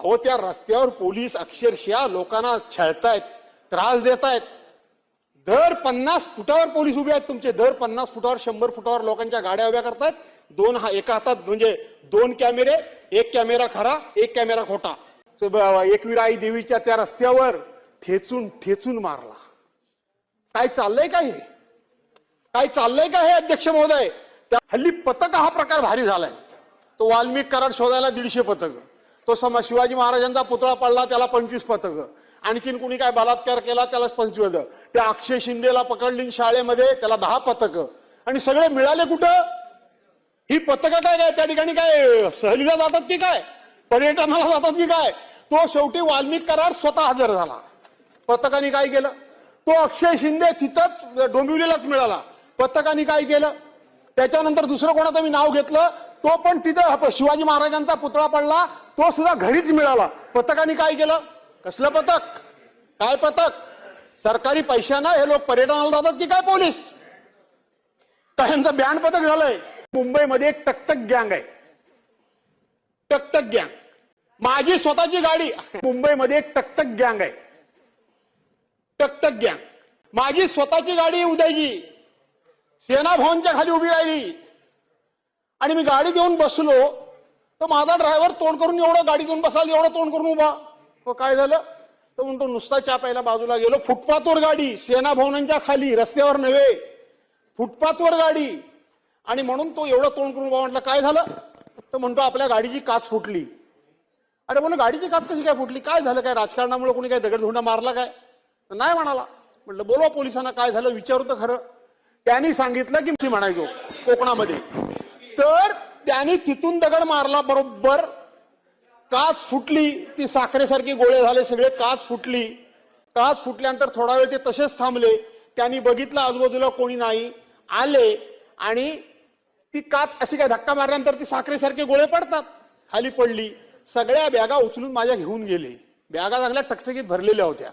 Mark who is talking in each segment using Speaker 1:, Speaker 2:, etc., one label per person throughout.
Speaker 1: अहो त्या रस्त्यावर पोलीस अक्षरशः लोकांना छळतायत त्रास देत आहेत दर पन्नास फुटावर पोलीस उभे आहेत तुमचे. दर पन्नास फुटावर शंभर फुटावर लोकांच्या गाड्या उभ्या करतायत. दोन हा एका हातात म्हणजे दोन कॅमेरे एक कॅमेरा खरा एक कॅमेरा खोटा. so, आई देवीच्या त्या रस्त्यावर ठेचून ठेचून मारला. काय चाललंय का हे? काय चाललंय का हे अध्यक्ष महोदय? त्या हल्ली पथक हा प्रकार भारी झालाय. तो वाल्मिक कराड शोधायला दीडशे पथक. तो सम शिवाजी महाराजांचा पुतळा पडला त्याला पंचवीस पथक. आणखीन कुणी काय बलात्कार केला त्याला पंचवीस त्या अक्षय शिंदेला पकडली शाळेमध्ये त्याला दहा पथक. आणि सगळे मिळाले कुठं? ही पथकं काय काय? त्या ठिकाणी काय सहलीला जातात की काय? पर्यटनाला जातात की काय? तो शेवटी वाल्मिक करार स्वतः हजर झाला. पथकाने काय केलं? तो अक्षय शिंदे तिथंच डोंबिवलीलाच मिळाला. पथकाने काय केलं? त्याच्यानंतर दुसरं कोणाचं मी नाव घेतलं? तो पण तिथं शिवाजी महाराजांचा पुतळा पडला. तो सुद्धा घरीच मिळाला. पथकाने काय केलं? कसलं पथक? काय पथक? सरकारी पैशानं हे लोक पर्यटनाला जातात की काय पोलीस? त्यांचं बॅन पथक झालंय. मुंबईमध्ये एक टकटक गँग आहे. टकटक गँग. माझी स्वतःची गाडी. मुंबईमध्ये एक टकटक गँग आहे. टकटक गँग. माझी स्वतःची गाडी उद्याची सेना भवनच्या खाली उभी राहिली. आणि मी गाडी देऊन बसलो. तर माझा ड्रायव्हर तोंड करून एवढं गाडी घेऊन बसाल एवढं तोंड करून उभा. तो काय झालं? तर म्हणतो नुसता चहा प्यायला बाजूला गेलो. फुटपाथवर गाडी सेना भवनांच्या खाली रस्त्यावर नव्हे. फुटपाथवर गाडी. आणि म्हणून तो एवढं तोंड करून उभा म्हटलं काय झालं? तर म्हणतो आपल्या गाडीची काच फुटली. अरे बोल गाडीची काच कशी काय फुटली? काय झालं? काय राजकारणामुळे कोणी काय दगडधोंडा मारला काय? तर नाही म्हणाला. म्हटलं बोलवा पोलिसांना काय झालं? विचारू तर खरं. त्यांनी सांगितलं की मी म्हणायचो कोकणामध्ये. तर त्यांनी तिथून दगड मारला बरोबर. काच फुटली ती साखरेसारखी गोळे झाले सगळे काच फुटली. काच फुटल्यानंतर थोडा वेळ ते तसेच थांबले. त्यांनी बघितलं आजूबाजूला कोणी नाही. आले आणि ती काच अशी काय धक्का मारल्यानंतर ती साखरेसारखे गोळे पडतात. खाली पडली. सगळ्या बॅगा उचलून माझ्या घेऊन गेले. बॅगा चांगल्या टकटकीत भरलेल्या होत्या.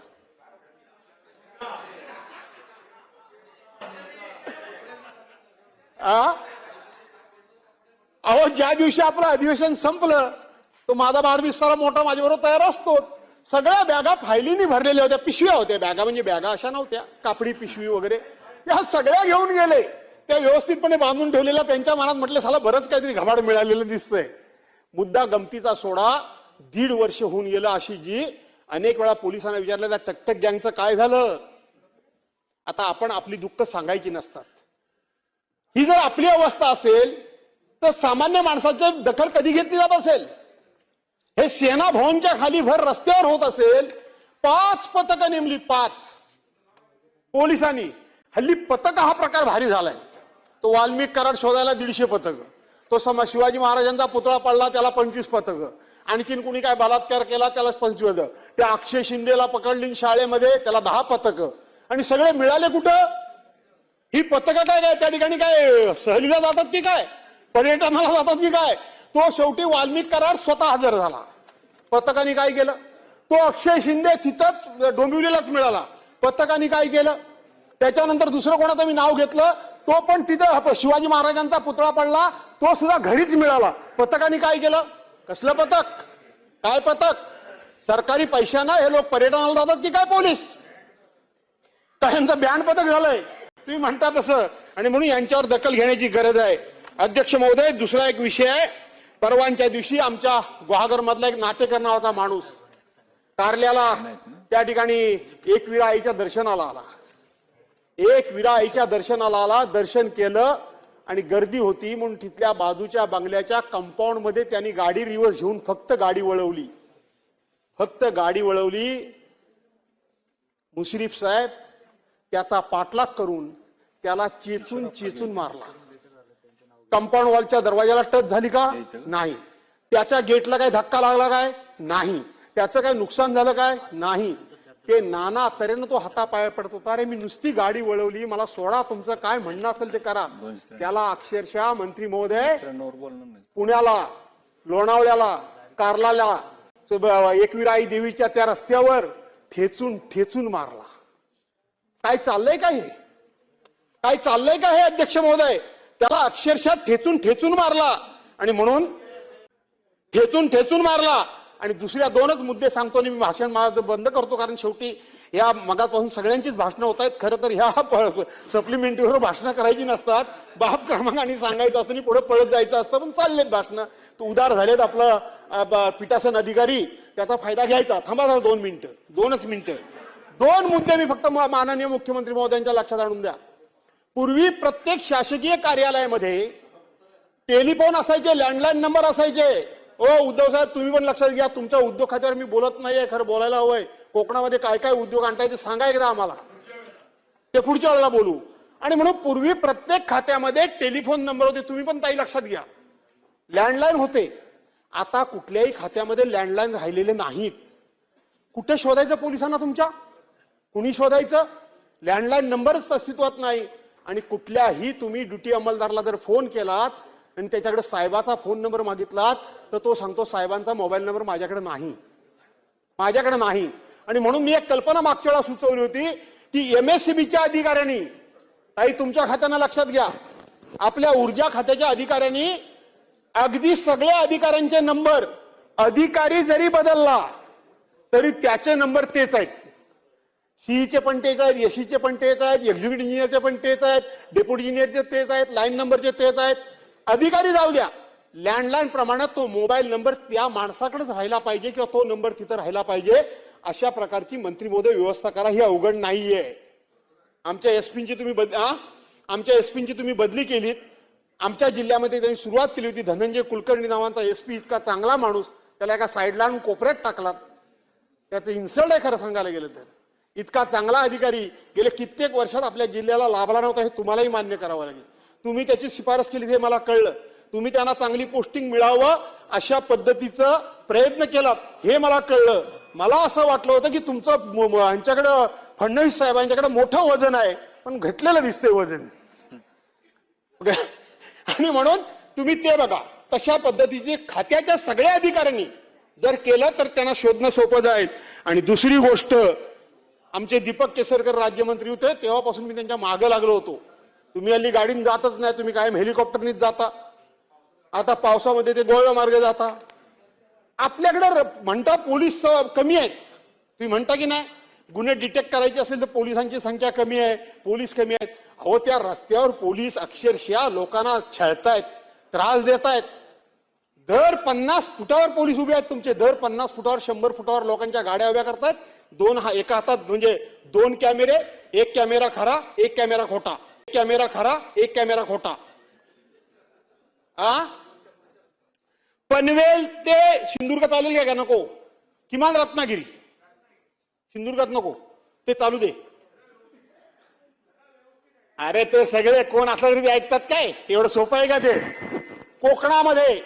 Speaker 1: आ? अहो ज्या दिवशी आपलं अधिवेशन संपलं तो माझा बारबिस्तारा मोठा माझ्याबरोबर तयार असतो. सगळ्या बॅगा फायलीनी भरलेल्या होत्या पिशव्या होत्या. बॅगा म्हणजे बॅगा अशा नव्हत्या कापडी पिशवी वगैरे. त्या सगळ्या घेऊन गेले. त्या व्यवस्थितपणे बांधून ठेवलेल्या त्यांच्या मनात म्हटलं साला बरंच काहीतरी घबाड मिळालेलं दिसतंय. मुद्दा गमतीचा सोडा दीड वर्ष होऊन गेलं अशी जी अनेक वेळा पोलिसांना विचारलं त्या टकटक गँगचं काय झालं? आता आपण आपली दुःख सांगायची नसतात. ही जर आपली अवस्था असेल तर सामान्य माणसाची दखल कधी घेतली जात असेल? हे सेना भवनच्या खाली भर रस्त्यावर होत असेल पाच पथकं नेमली पाच. पोलिसांनी. हल्ली पथक हा प्रकार भारी झालाय. तो वाल्मिक कराड शोधायला दीडशे पथक. तो समा शिवाजी महाराजांचा पुतळा पडला त्याला पंचवीस पथक. आणखीन कुणी काय बलात्कार केला त्याला पंचवीस. त्या अक्षय शिंदेला पकडली शाळेमध्ये त्याला दहा पथक. आणि सगळे मिळाले कुठं? ही पथकं काय काय? त्या ठिकाणी काय सहलीला जातात की काय? पर्यटनाला जातात की काय? तो शेवटी वाल्मिक करार स्वतः हजर झाला. पथकाने काय केलं? तो अक्षय शिंदे तिथंच डोंबिवलीलाच मिळाला. पथकाने काय केलं? त्याच्यानंतर दुसरं कोणाचं मी नाव घेतलं तो पण तिथं शिवाजी महाराजांचा पुतळा पडला तो सुद्धा घरीच मिळाला. पथकाने काय केलं? कसलं पथक? काय पथक? सरकारी पैशानं हे लोक पर्यटनाला जातात की काय पोलीस? त्यांचं बँड पथक झालंय? तुम्ही म्हणता तसं. आणि म्हणून यांच्यावर दखल घेण्याची गरज आहे. अध्यक्ष महोदय दुसरा एक विषय आहे. परवांच्या दिवशी आमच्या गुहागर मधला एक नाटेकर नावाचा माणूस. कारल्याला त्या ठिकाणी एक विरा आईच्या दर्शनाला आला. एक विरा आईच्या दर्शनाला आला दर्शन केलं आणि गर्दी होती म्हणून तिथल्या बाजूच्या बंगल्याच्या कंपाऊंडमध्ये त्यांनी गाडी रिवर्स घेऊन फक्त गाडी वळवली. फक्त गाडी वळवली. मुश्रीफ साहेब त्याचा पाठलाग करून त्याला चेचून चेचून मारला. कंपाऊंड वॉलच्या दरवाजाला टच झाली का? नाही त्याच्या गेटला काय धक्का लागला काय? नाही. त्याचं काय नुकसान झालं काय? नाही. ते नाना तऱ्हेनं तो हातापाया पडत होता. अरे मी नुसती गाडी वळवली. मला सोडा तुमचं. काय म्हणणं असेल ते करा. त्याला अक्षरशः मंत्री महोदय पुण्याला लोणावळ्याला कार्लाला एकविरा आई देवीच्या त्या रस्त्यावर ठेचून ठेचून मारला. काय चाललंय का हे? काय चाललंय का हे अध्यक्ष महोदय? त्याला अक्षरशः ठेचून ठेचून मारला. आणि म्हणून ठेचून ठेचून मारला. आणि दुसऱ्या दोनच मुद्दे सांगतो आणि मी भाषण माझं बंद करतो कारण शेवटी या मगापासून सगळ्यांचीच भाषणं होत आहेत खरं तर ह्या सप्लिमेंटरीवर भाषणं करायची नसतात. बाप क्रमांकाने सांगायचं असतं आणि पुढे पळत जायचं असतं पण चाललेत भाषणं. तो उदार झालेत आपलं पिठासन पीठासन अधिकारी. त्याचा फायदा घ्यायचा. थांबा झाला दोन मिनिटं. दोनच मिनिटं. दोन मुद्दे मी फक्त माननीय मुख्यमंत्री महोदयांच्या लक्षात आणून द्या. पूर्वी प्रत्येक शासकीय कार्यालयामध्ये टेलिफोन असायचे लँडलाईन नंबर असायचे. ओ उद्धव साहेब तुम्ही पण लक्षात घ्या तुमच्या उद्योग खात्यावर मी बोलत नाहीये खरं बोलायला हवंय. कोकणामध्ये काय काय उद्योग आणताय ते सांगा एकदा आम्हाला. ते पुढच्या वेळेला बोलू. आणि म्हणून पूर्वी प्रत्येक खात्यामध्ये टेलिफोन नंबर होते तुम्ही पण ताई लक्षात घ्या. लँडलाईन होते. आता कुठल्याही खात्यामध्ये लँडलाईन राहिलेले नाहीत. कुठे शोधायचं पोलिसांना तुमच्या? कुणी शोधायचं? लँडलाईन नंबरच अस्तित्वात नाही. आणि कुठल्याही तुम्ही ड्युटी अंमलदारला जर फोन केलात आणि त्याच्याकडे साहेबाचा फोन नंबर मागितलात तर तो सांगतो साहेबांचा मोबाईल नंबर माझ्याकडे नाही. माझ्याकडे नाही. आणि म्हणून मी एक कल्पना मागच्या वेळा सुचवली होती की एमएससीबीच्या अधिकाऱ्यांनी काही तुमच्या खात्यांना लक्षात घ्या. आपल्या ऊर्जा खात्याच्या अधिकाऱ्यांनी अगदी सगळ्या अधिकाऱ्यांचे नंबर अधिकारी जरी बदलला तरी त्याचे नंबर तेच आहेत. सीईचे पण तेच आहेत एसीचे पण तेच आहेत एक्झिक्युटिव्ह इंजिनियरचे पण तेच आहेत डेप्युटी इंजिनियरचे तेच आहेत लाईन नंबरचे तेच आहेत. अधिकारी जाऊ द्या. लँडलाईन प्रमाणात तो मोबाईल नंबर त्या माणसाकडेच राहिला पाहिजे किंवा तो नंबर तिथं राहिला पाहिजे. अशा प्रकारची मंत्री महोदय व्यवस्था करा. ही अवघड नाहीये. आमच्या एसपींची तुम्ही बद आमच्या एसपींची तुम्ही बदली केलीत. आमच्या जिल्ह्यामध्ये त्यांनी सुरुवात केली होती. धनंजय कुलकर्णी नावांचा एसपी इतका चांगला माणूस त्याला एका साईडला आणून कोपऱ्यात टाकलात. त्याचं इन्सल्ट आहे खरं सांगायला गेलं तर. इतका चांगला अधिकारी गेले कित्येक वर्षात आपल्या जिल्ह्याला लाभला नव्हता हे तुम्हालाही मान्य करावं लागेल. तुम्ही त्याची शिफारस केली हे मला कळलं. तुम्ही त्यांना चांगली पोस्टिंग मिळावं अशा पद्धतीचं प्रयत्न केलात हे मला कळलं. मला असं वाटलं होतं की तुमचं यांच्याकडं फडणवीस साहेबांच्याकडे मोठं वजन आहे पण घटलेलं दिसतंय वजन. आणि म्हणून तुम्ही ते बघा तशा पद्धतीचे खात्याच्या सगळ्या अधिकाऱ्यांनी जर केलं तर त्यांना शोधणं सोपं जाईल. आणि दुसरी गोष्ट आमचे दीपक केसरकर राज्यमंत्री होते तेव्हापासून मी त्यांच्या मागं लागलो होतो. तुम्ही हल्ली गाडीने जातच नाही तुम्ही कायम हेलिकॉप्टरनीच जाता. आता पावसामध्ये ते गोव्या मार्गे जाता. आपल्याकडे म्हणता पोलीस कमी आहेत. तुम्ही म्हणता की नाही गुन्हे डिटेक्ट करायचे असेल तर पोलिसांची संख्या कमी आहे पोलीस कमी आहेत. अहो त्या रस्त्यावर पोलीस अक्षरशः लोकांना छळतायत त्रास देत आहेत दर पन्नास फुटावर पोलीस उभे आहेत तुमचे. दर पन्नास फुटावर शंभर फुटावर लोकांच्या गाड्या उभ्या करतायत. दोन हा एका हातात म्हणजे दोन कॅमेरे एक कॅमेरा खरा एक कॅमेरा खोटा. एक कॅमेरा खरा एक कॅमेरा खोटा. आ? पनवेल ते सिंधुदुर्ग चालेल का का नको? किमान रत्नागिरी. सिंधुदुर्गात नको. ते चालू दे. अरे ते सगळे कोण असला तरी ऐकतात काय? एवढं सोपं आहे का ते? कोकणामध्ये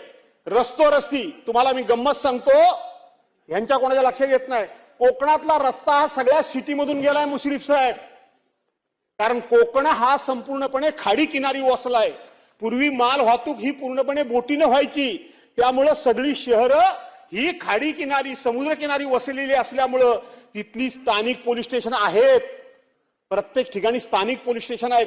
Speaker 1: रस्तो रस्ती तुम्हाला मी गंमत सांगतो ह्यांच्या कोणाच्या लक्षात येत नाही. कोकणातला रस्ता हा सगळ्या सिटीमधून गेलाय मुश्रीफ साहेब. कारण कोकण हा संपूर्णपणे खाडी किनारी वसलाय. पूर्वी माल वाहतूक ही पूर्णपणे बोटीनं व्हायची. त्यामुळं सगळी शहरं ही खाडी किनारी समुद्र किनारी वसलेली असल्यामुळं तिथली स्थानिक पोलीस स्टेशन आहेत. प्रत्येक ठिकाणी स्थानिक पोलीस स्टेशन आहेत.